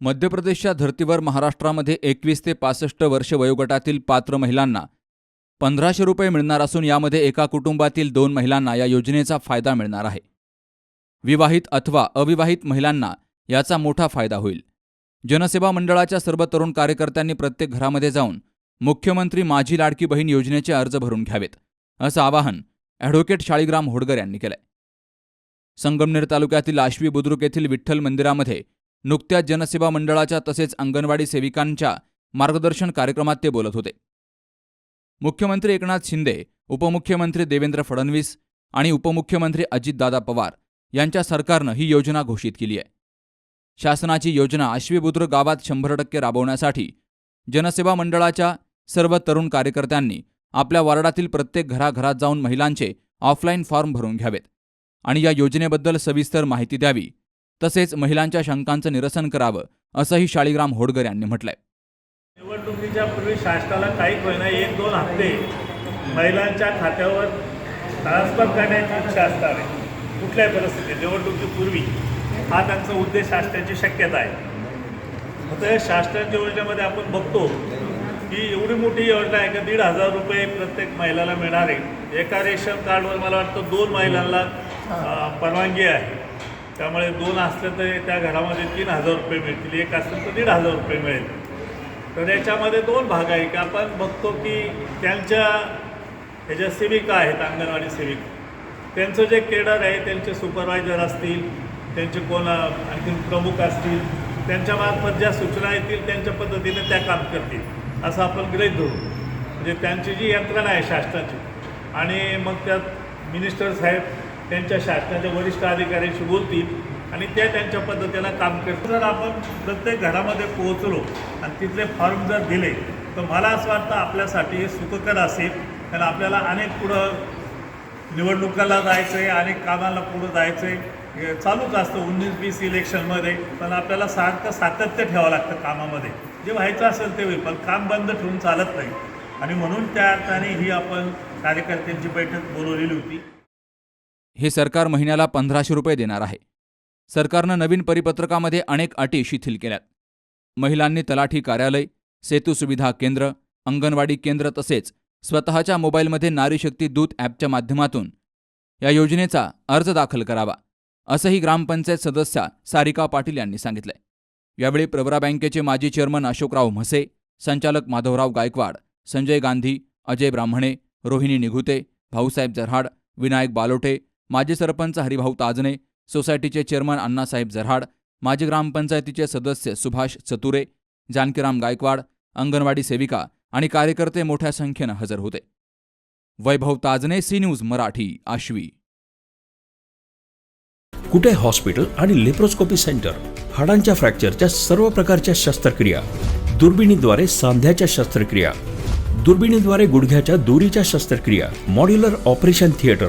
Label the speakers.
Speaker 1: मध्य प्रदेशच्या धर्तीवर महाराष्ट्रामध्ये एकवीस ते पासष्ट वर्ष वयोगटातील पात्र महिलांना पंधराशे रुपये मिळणार असून यामध्ये एका कुटुंबातील दोन महिलांना या योजनेचा फायदा मिळणार आहे. विवाहित अथवा अविवाहित महिलांना याचा मोठा फायदा होईल. जनसेवा मंडळाच्या सर्व तरुण कार्यकर्त्यांनी प्रत्येक घरामध्ये जाऊन मुख्यमंत्री माझी लाडकी बहीण योजनेचे अर्ज भरून घ्यावेत असं आवाहन ॲडव्होकेट शाळीग्राम होडगर यांनी केलंय. संगमनेर तालुक्यातील आश्वी बुद्रुक येथील विठ्ठल मंदिरामध्ये नुकत्याच जनसेवा मंडळाच्या तसेच अंगणवाडी सेविकांच्या मार्गदर्शन कार्यक्रमात ते बोलत होते. मुख्यमंत्री एकनाथ शिंदे उपमुख्यमंत्री देवेंद्र फडणवीस आणि उपमुख्यमंत्री अजितदादा पवार यांच्या सरकारनं ही योजना घोषित केली आहे. शासनाची योजना आश्वीबुद्रुक गावात शंभर टक्के राबवण्यासाठी जनसेवा मंडळाच्या सर्व तरुण कार्यकर्त्यांनी आपल्या वार्डातील प्रत्येक घराघरात जाऊन महिलांचे ऑफलाईन फॉर्म भरून घ्यावेत आणि या योजनेबद्दल सविस्तर माहिती द्यावी तसेच महिलांच्या शंकांचं निरसन करावं असंही शाळीग्राम होडगर यांनी म्हटलंय.
Speaker 2: निवडणुकीच्या पूर्वी शासनाला काही होईना एक दोन हप्ते महिलांच्या खात्यावर ट्रान्सफर करण्याची इच्छा असणार आहे कुठल्याही परिस्थितीत निवडणुकीपूर्वी हा त्यांचा उद्देश असण्याची शक्यता आहे. आता या शासनाच्या योजनेमध्ये आपण बघतो की एवढी मोठी योजना आहे का दीड हजार रुपये प्रत्येक महिलाला मिळणार आहे. एका रेशन कार्डवर मला वाटतं दोन महिलांना परवानगी आहे. त्यामुळे दोन असलं तर त्या घरामध्ये तीन हजार रुपये मिळतील. एक असलं तर दीड हजार रुपये मिळेल. तर याच्यामध्ये दोन भाग आहे की आपण बघतो की त्यांच्या ह्याच्या सेविका आहेत अंगणवाडी सेविका त्यांचं जे केडर आहे त्यांचे सुपरवायझर असतील त्यांचे कोण आणखी प्रमुख असतील त्यांच्यामार्फत ज्या सूचना येतील त्यांच्या पद्धतीने त्या काम करतील असं आपण गृहीत धरू. म्हणजे त्यांची जी यंत्रणा आहे शासनाची आणि मग त्यात मिनिस्टर साहेब त्यांच्या शासनाच्या वरिष्ठ अधिकाऱ्यांशी बोलतील आणि ते त्यांच्या पद्धतीनं काम करतील जर आपण प्रत्येक घरामध्ये पोहोचलो आणि तिथले फॉर्म जर दिले तर मला असं वाटतं आपल्यासाठी हे सुखकर असेल. कारण आपल्याला अनेक पुढं निवडणुकाला जायचं आहे अनेक कामाला पुढं जायचं आहे चालूच असतं उन्नीस वीस इलेक्शनमध्ये पण आपल्याला सारखं सातत्य ठेवावं लागतं कामामध्ये. जे व्हायचं असेल ते होईल पण काम बंद ठेवून चालत नाही. आणि म्हणून त्या अर्थाने ही आपण कार्यकर्त्यांची बैठक बोलवलेली होती.
Speaker 1: हे सरकार महिन्याला पंधराशे रुपये देणार आहे. सरकारनं नवीन परिपत्रकामध्ये अनेक अटी शिथिल केल्यात. महिलांनी तलाठी कार्यालय सेतू सुविधा केंद्र अंगणवाडी केंद्र तसेच स्वतःच्या मोबाईलमध्ये नारी शक्ती दूत ॲपच्या माध्यमातून या योजनेचा अर्ज दाखल करावा असंही ग्रामपंचायत सदस्या सारिका पाटील यांनी सांगितलंय. यावेळी प्रवरा बँकेचे माजी चेअरमन अशोकराव म्हसे संचालक माधवराव गायकवाड संजय गांधी अजय ब्राह्मणे रोहिणी निघुते भाऊसाहेब जरहाड विनायक बालोटे माजी सरपंच हरिभाऊ ताजने सोसायटीचे चेअरमन अण्णासाहेब जरहाड माजी ग्रामपंचायतीचे सदस्य सुभाष चतुरे जानकीराम गायकवाड अंगणवाडी सेविका आणि कार्यकर्ते मोठ्या संख्येनं हजर होते. Vaibhav Tajne C news Marathi Ashvi.
Speaker 3: Kute hospital आणि लेप्रोस्कोपी सेंटर? हाडांच्या फ्रॅक्चरच्या सर्व प्रकारच्या शस्त्रक्रिया. दुर्बिणीद्वारे सांध्याच्या शस्त्रक्रिया. दुर्बिणीद्वारे गुडघ्याच्या दोरीच्या शस्त्रक्रिया. Modular operation theatre.